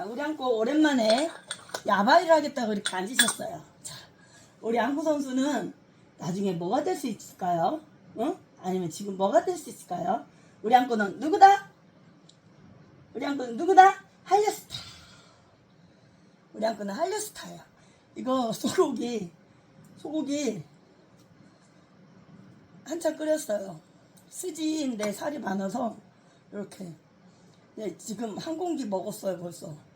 자, 우리 안고 오랜만에 야바이를 하겠다고 이렇게 앉으셨어요. 자, 우리 안고 선수는 나중에 뭐가 될 수 있을까요? 응? 아니면 지금 뭐가 될 수 있을까요? 우리 안고는 누구다? 우리 안고는 누구다? 한류스타. 우리 안고는 한류스타예요. 이거 소고기, 소고기 한참 끓였어요. 스지인데 살이 많아서 이렇게 네, 지금 한 공기 먹었어요 벌써.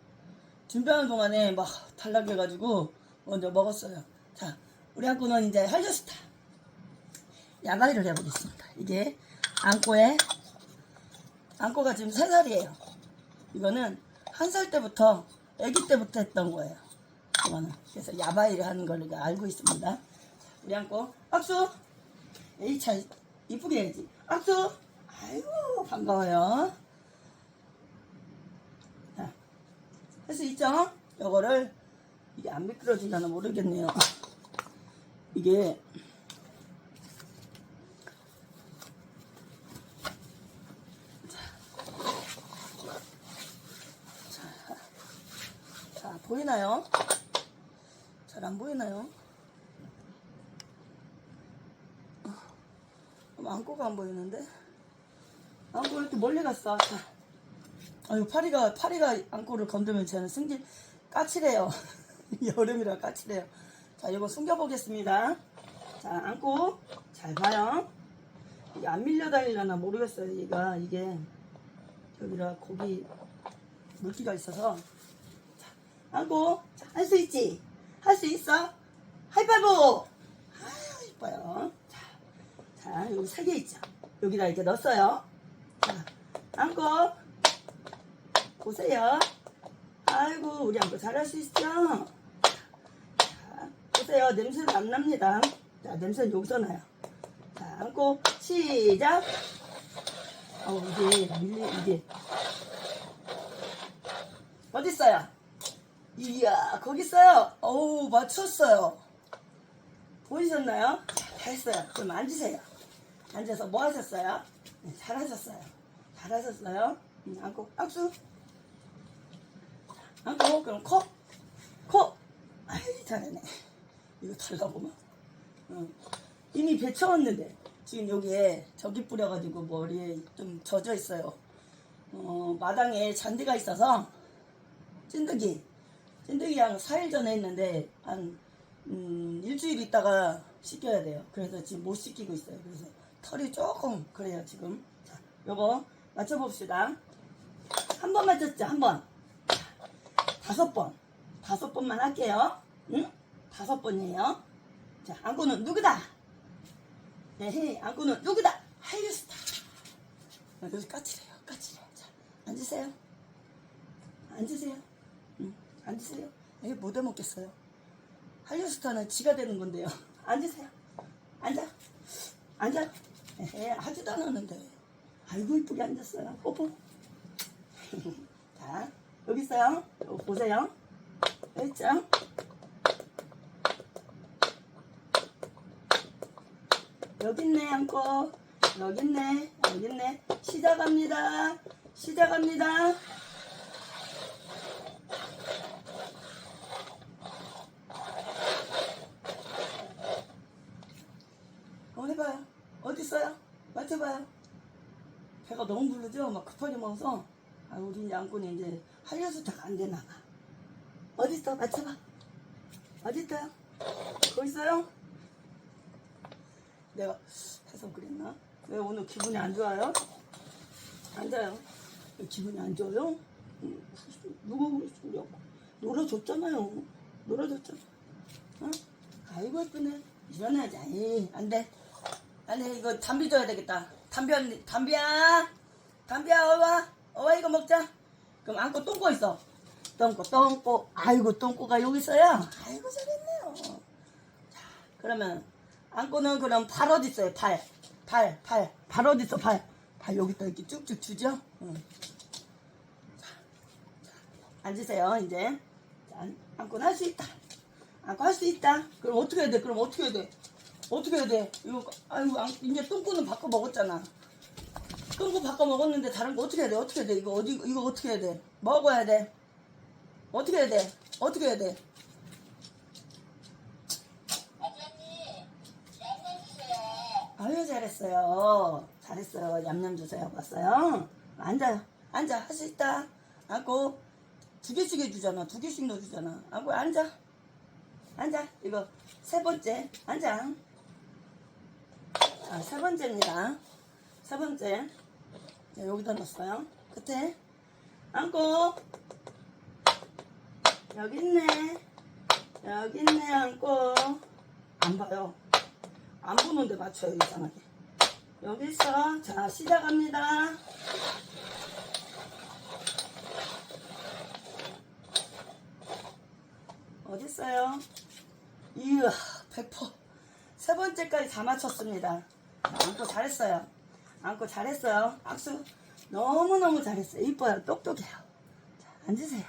준비하는 동안에 막 탈락해가지고 먼저 먹었어요. 자, 우리 안고는 이제 한류스타 야바이를 해보겠습니다. 이게 안고에 안고가 지금 세 살이에요. 이거는 한 살 때부터 아기 때부터 했던 거예요. 이거는 그래서 야바이를 하는 걸 우리가 알고 있습니다. 우리 안고 박수. 에이 참 이쁘게 해야지. 박수. 아이고 반가워요. 자, 할 수 있죠? 요거를 이게 안 미끄러지려나 모르겠네요. 이게 자 보이나요? 잘 안 보이나요? 어, 안고가 안 보이는데? 안고 이렇게 멀리 갔어. 자. 아유 파리가 파리가 안고를 건드면 저는 승질 까칠해요. 여름이라 까칠해요. 자 이거 숨겨 보겠습니다. 자 안고 잘 봐요. 이게 안 밀려 다니려나 모르겠어요. 얘가 이게 여기다 고기 물기가 있어서 자, 안고 할 수 있지? 할 수 있어? 하이파이브! 아유 이뻐요. 자, 자 여기 세 개 있죠? 여기다 이렇게 넣었어요. 자 안고 보세요. 아이고 우리 안고 잘할 수 있죠? 자, 보세요. 냄새는 안 납니다. 자, 냄새는 여기서 나요. 자, 안고 시작. 어, 이게 밀리 이게 어디 있어요? 이야, 거기 있어요. 어우, 맞췄어요. 보이셨나요? 자, 다 했어요. 그럼 앉으세요. 앉아서 뭐 하셨어요? 네, 잘하셨어요. 잘하셨어요. 음, 안고 악수. 안고 그럼 코, 코. 아이 잘하네. 이거 달라보면. 응. 이미 배쳐왔는데 지금 여기에 저기 뿌려가지고 머리에 좀 젖어 있어요. 어, 마당에 잔디가 있어서 찐득이 찐득이 한 4일 전에 했는데 한 음, 일주일 있다가 씻겨야 돼요. 그래서 지금 못 씻기고 있어요. 그래서 털이 조금 그래요 지금. 자, 요거 맞춰봅시다. 한 번 맞췄죠? 한 번. 다섯 번. 다섯 번만 할게요. 응? 다섯 번이에요. 자, 안고는 누구다? 네, 안고는 누구다? 하이스타. 아, 여기 까칠해요. 까칠해. 자, 앉으세요. 앉으세요. 응, 앉으세요. 이게 못 해먹겠어요. 한류스타는 지가 되는 건데요. 앉으세요. 앉아. 앉아. 에헤, 하지도 않았는데. 아이고, 이쁘게 앉았어요. 뽀뽀. 자, 여기 있어요. 여기 보세요. 여기 있죠? 여기 있네, 안고. 여기 있네, 여기 있네. 시작합니다. 시작합니다. 어, 해봐요. 어디 있어요? 맞춰봐요. 배가 너무 부르죠? 막 급하게 먹어서. 아, 우리 양꾼이 이제 한려수타가 안 되나 봐. 어디 있어? 맞춰봐. 어디 있어요? 거기 있어요? 내가 해서 그랬나? 왜 오늘 기분이 안 좋아요? 앉아요. 왜 기분이 안 좋아요? 음, 누가 그랬어요? 놀아줬잖아요. 놀아줬잖아. 어? 아이고 예쁘네. 일어나자. 에이, 안 돼. 안 돼. 이거 담비 줘야 되겠다. 담비 언니, 담비야. 담비야, 어와. 어와, 이거 먹자. 그럼 안고 똥꼬 있어. 똥꼬, 똥꼬. 아이고, 똥꼬가 여기 있어요. 아이고, 잘했네요. 자, 그러면 안고는 그럼 발 어디 있어요? 발, 발, 발, 발 어디 있어? 발, 발 여기다 이렇게 쭉쭉 주죠. 응. 자, 자, 앉으세요 이제. 자, 안- 안고는 할 수 있다. 안고 할 수 있다. 그럼 어떻게 해야 돼? 그럼 어떻게 해야 돼? 어떻게 해야 돼? 이거 아이고 안- 이제 똥꼬는 바꿔 먹었잖아. 똥꼬 바꿔 먹었는데 다른 거 어떻게 해야 돼? 어떻게 해야 돼? 이거 어디 이거 어떻게 해야 돼? 먹어야 돼. 어떻게 해야 돼? 어떻게 해야 돼? 아유 잘했어요. 잘했어요. 얌얌 주세요. 봤어요? 앉아요. 앉아. 할 수 있다. 앉고 두 개씩 해주잖아. 두 개씩 넣어주잖아. 앉고 앉아. 앉아. 이거 세 번째. 앉아. 자, 세 번째입니다. 세 번째. 자, 여기다 넣었어요. 끝에. 앉고. 여기 있네. 여기 있네. 앉고. 안 봐요. 안 보는데 맞춰요 이상하게 여기 있어 자 시작합니다 어딨어요 이야 100%세 번째까지 다 맞췄습니다 안고 잘했어요 안고 잘했어요 악수 너무너무 잘했어요 이뻐요 똑똑해요 자 앉으세요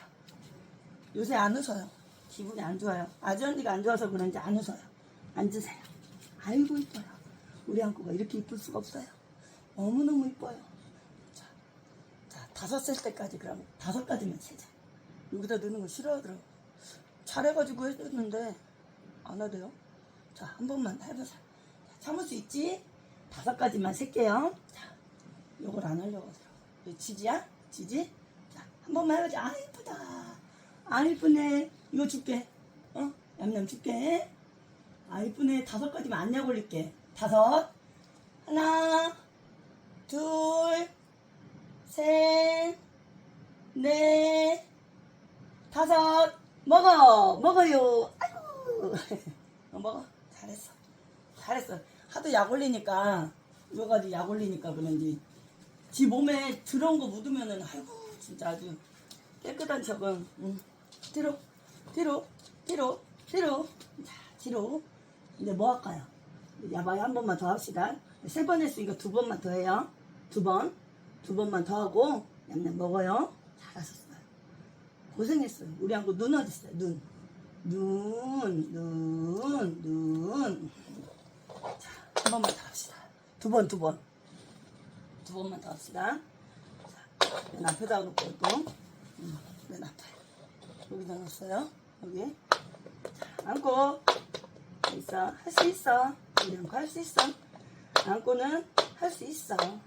요새 안 웃어요 기분이 안 좋아요 아주 언니가 안 좋아서 그런지 안 웃어요 앉으세요 아이고 이뻐요. 우리 안고가 이렇게 이쁠 수가 없어요. 너무너무 이뻐요. 자, 자 다섯 살 때까지 그러면 다섯 가지만 세자. 여기다 넣는 거 싫어하더라고. 잘해가지고 해줬는데 안 하대요. 자, 한 번만 해보자. 자, 참을 수 있지? 다섯 가지만 셀게요. 자, 요걸 안 하려고 하더라고. 이거 지지야? 지지? 자, 한 번만 해보자. 아, 이쁘다. 아, 이쁘네. 이거 줄게. 어? 냠냠 줄게. 아 이쁘네 다섯 가지만 안 약올릴게 다섯 하나 둘 셋 넷 다섯 먹어 먹어요 아이고 어, 먹어 잘했어 잘했어 하도 약 올리니까 이거 가지고 약 올리니까 그런지 지 몸에 들어온 거 묻으면은 아이고 진짜 아주 깨끗한 척은 응. 뒤로 뒤로 뒤로 뒤로 자 뒤로 이제 뭐 할까요? 야바이 한 번만 더 합시다. 세 번 했으니까 두 번만 더 해요. 두 번. 두 번만 더 하고 냠냠 먹어요. 잘하셨어요. 고생했어요. 우리 한국 눈 어딨어요? 눈. 눈, 눈, 눈. 자, 한 번만 더 합시다. 두 번, 두 번. 두 번만 더 합시다. 자, 맨 앞에다 놓고 또. 음, 맨 앞에. 여기다 놓았어요. 여기. 자, 앉고. 있어. 할 수 있어. 우리 안고 할 수 있어. 안고는 할 수 있어. 자,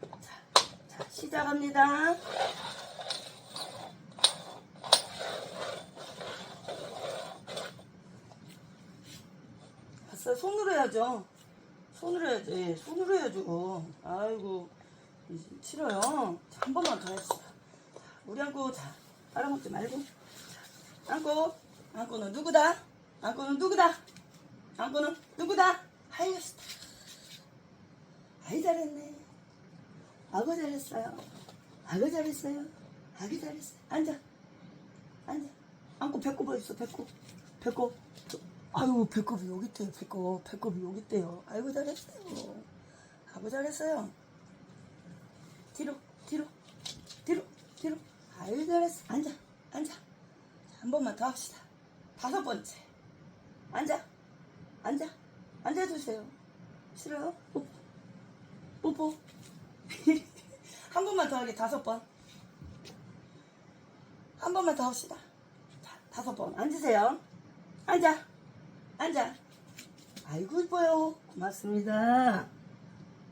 자, 시작합니다. 봤어? 손으로 해야죠. 손으로 해야지. 예, 손으로 해야죠. 아이고, 싫어요. 자, 한 번만 더 해주세요. 자, 우리 안고, 자, 빨아먹지 말고. 자, 안고, 안고는 누구다? 안고는 누구다? 안고는 누구다? 하이어스타. 아이 잘했네. 아고 잘했어요. 아고 잘했어요. 아기 잘했어요. 앉아. 앉아. 안고 배꼽 어딨어 배꼽. 배꼽. 아유 배꼽이 여기 있대요. 배꼽. 배꼽이 여기 있대요. 아이고 잘했어요. 아고 잘했어요. 뒤로 뒤로 뒤로 뒤로. 아유 잘했어. 앉아. 앉아. 자, 한 번만 더 합시다. 다섯 번째. 앉아. 앉아. 앉아주세요. 싫어요? 뽀뽀. 뽀뽀. 한 번만 더 하게, 다섯 번. 한 번만 더 합시다. 자, 다섯 번. 앉으세요. 앉아. 앉아. 아이고, 이뻐요. 고맙습니다.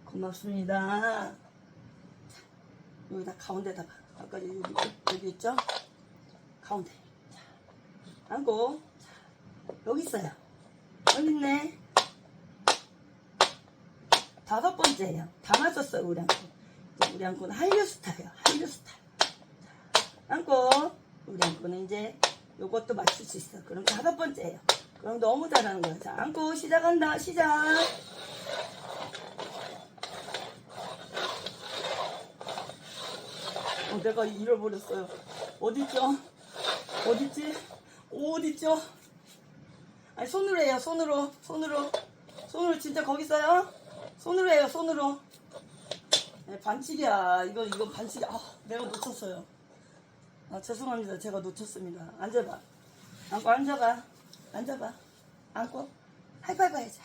고맙습니다. 자, 여기다 가운데다가. 아까 여기, 여기 있죠? 가운데. 자, 앉고. 자, 여기 있어요. 여기 있네. 다섯 번째예요. 다 맞췄어요, 우리 안고. 우리 안고는 한류 스타예요. 한류 스타. 자, 안고. 우리 안고는 이제 요것도 맞출 수 있어. 그럼 다섯 번째예요. 그럼 너무 잘하는 거야. 자, 안고 시작한다. 시작. 어, 내가 잃어버렸어요. 어딨죠? 어딨지? 어딨죠? 아니 손으로 해요 손으로 손으로 손으로 진짜 거기 있어요 손으로 해요 손으로 네, 반칙이야 이거 이거 반칙이야 아, 내가 놓쳤어요 아 죄송합니다 제가 놓쳤습니다 앉아봐 앉고 앉아봐 앉아봐 앉고 하이파이브 해야지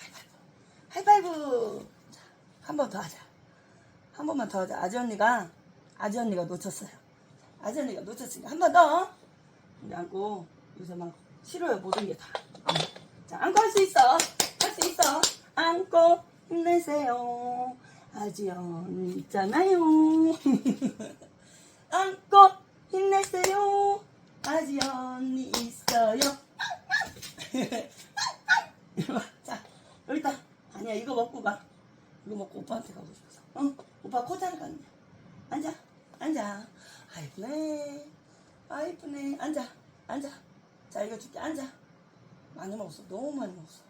하이파이브 하이파이브 한번 더 하자 한 번만 더 하자 아지 언니가 아지 언니가 놓쳤어요 아지 언니가 놓쳤으니까 한 번더 우리 안고 요새 막 싫어요 모든 게 다. 자 안고 할 수 있어. 할 수 있어. 안고 힘내세요. 아지연 있잖아요. 안고 힘내세요. 아지연이 있어요. 이리 와. 자 여기다. 아니야 이거 먹고 가. 이거 먹고 오빠한테 가고 싶어서. 응? 오빠 코자를 거야. 앉아. 앉아. 아이쁘네. 아이쁘네. 앉아. 앉아. 자 이거 줄게. 앉아. 많이 먹었어. 너무 많이 먹었어.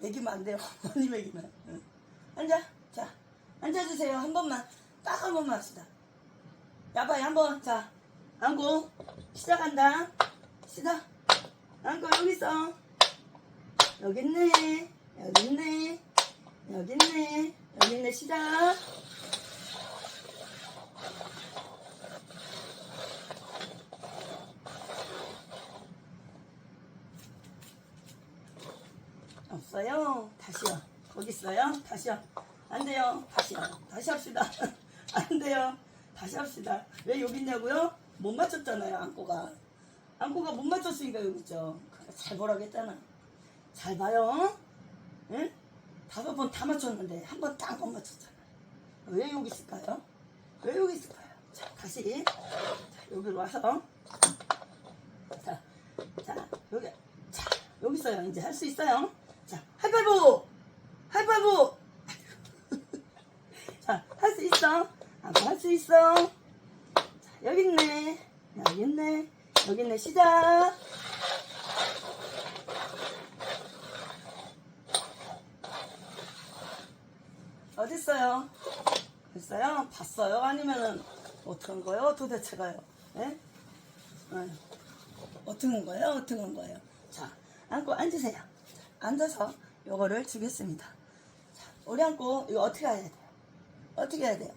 먹이면 안 돼요. 많이 먹이면. 응. 앉아. 자. 앉아주세요. 한 번만. 딱 한 번만 합시다. 야바이 한 번. 자. 안고. 시작한다. 시작. 안고 여기 있어. 여기 있네. 여기 있네. 여기 있네. 여기 있네. 시작. 없어요. 다시요. 거기 있어요. 다시요. 안 돼요. 다시요. 다시 합시다. 안 돼요. 다시 합시다. 왜 여기 있냐고요? 못 맞췄잖아요. 안고가. 안고가 못 맞췄으니까 여기 있죠. 그러니까 잘 보라고 했잖아. 잘 봐요. 응? 다섯 번 다 맞췄는데 한 번 딱 못 맞췄잖아. 왜 여기 있을까요? 왜 여기 있을까요? 자, 다시. 자, 여기로 와서. 자, 자, 여기. 자, 여기 있어요. 이제 할 수 있어요. 자, 하이파이브! 하이파이브! 자, 할 수 있어. 아빠 할 수 있어. 자, 여기 있네. 여기 있네. 여기 있네. 시작. 됐어요? 봤어요? 아니면은 한 거예요? 도대체가요? 예? 예. 한 거예요? 한 거예요? 자, 앉고 앉으세요. 자, 앉아서 요거를 주겠습니다. 자, 우리 앉고 이거 어떻게 해야 돼요? 어떻게 해야 돼요?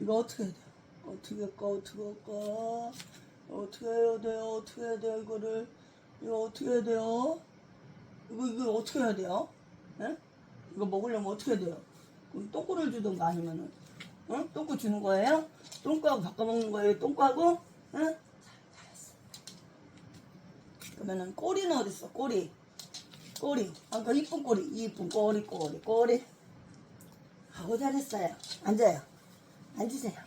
이거 어떻게 해야 돼요? 어떻게 할까? 어떻게 할까? 어떻게 해야 돼요? 어떻게 해야 돼요? 이거를 이거 어떻게 해야 돼요? 이거 이거 어떻게 해야 돼요? 예? 이거 먹으려면 어떻게 해야 돼요? 똥꼬를 주던가 아니면은 응? 똥꼬 주는 거예요? 똥꼬하고 바꿔 먹는 거예요? 똥꼬하고? 응? 자, 잘했어. 그러면은 꼬리는 어디 있어? 꼬리. 꼬리. 아까 이쁜 꼬리. 이쁜 꼬리, 꼬리, 꼬리. 하고 잘했어요. 앉아요. 앉으세요.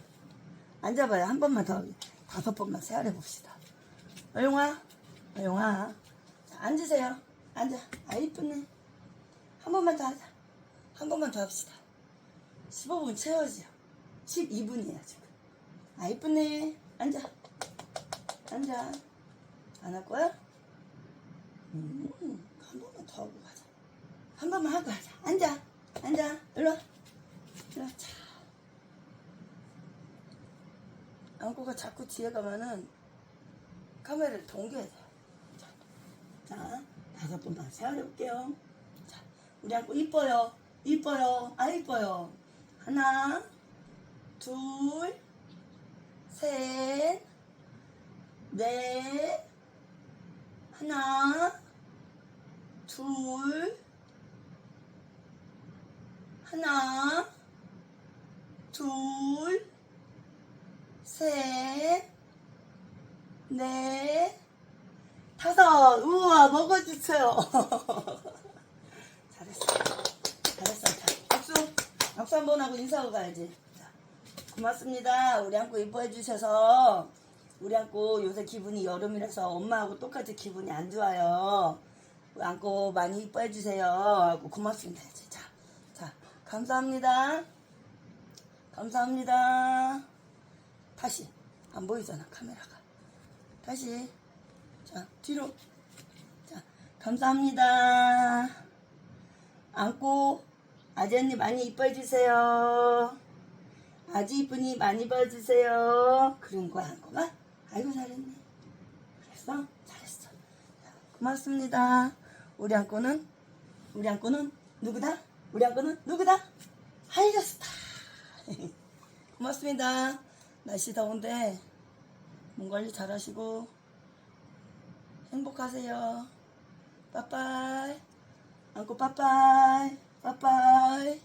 앉아봐요. 한 번만 더. 다섯 번만 세알해 봅시다. 어용아. 어용아. 자, 앉으세요. 앉아. 아, 이쁘네. 한 번만 더 하자. 한 번만 더 합시다. 15분 채워지요. 12분이야, 지금. 아, 이쁘네. 앉아. 앉아. 안 할 거야? 음, 한 번만 더 하고 가자. 한 번만 하고 가자. 앉아. 앉아. 일로 와. 일로 와. 자. 안고가 자꾸 뒤에 가면은 카메라를 동겨야 돼요. 자, 자 다섯 번만 세워볼게요. 자, 우리 안고 이뻐요. 이뻐요. 아, 이뻐요. 하나, 둘, 셋, 넷, 하나, 둘, 하나, 둘, 셋, 넷, 다섯. 우와, 먹어주세요. 잘했어. 잘했어. 자, 박수. 박수 한번 하고 인사하고 가야지. 자, 고맙습니다. 우리 안고 이뻐해 주셔서. 우리 안고 요새 기분이 여름이라서 엄마하고 똑같이 기분이 안 좋아요. 우리 안고 많이 이뻐해 주세요. 하고 고맙습니다. 이제. 자, 자, 감사합니다. 감사합니다. 다시. 안 보이잖아, 카메라가. 다시. 자, 뒤로. 자, 감사합니다. 안고 아지 언니 많이 이뻐해 주세요. 아지 이쁜이 많이 봐주세요. 그런 거야, 안고가? 아이고, 잘했네. 그랬어? 잘했어. 자, 고맙습니다. 우리 안고는, 우리 안고는 누구다? 우리 안고는 누구다? 하이러스타. 고맙습니다. 날씨 더운데, 몸 관리 잘 하시고, 행복하세요. 빠빠이. 안고 빠빠이. 빠빠이.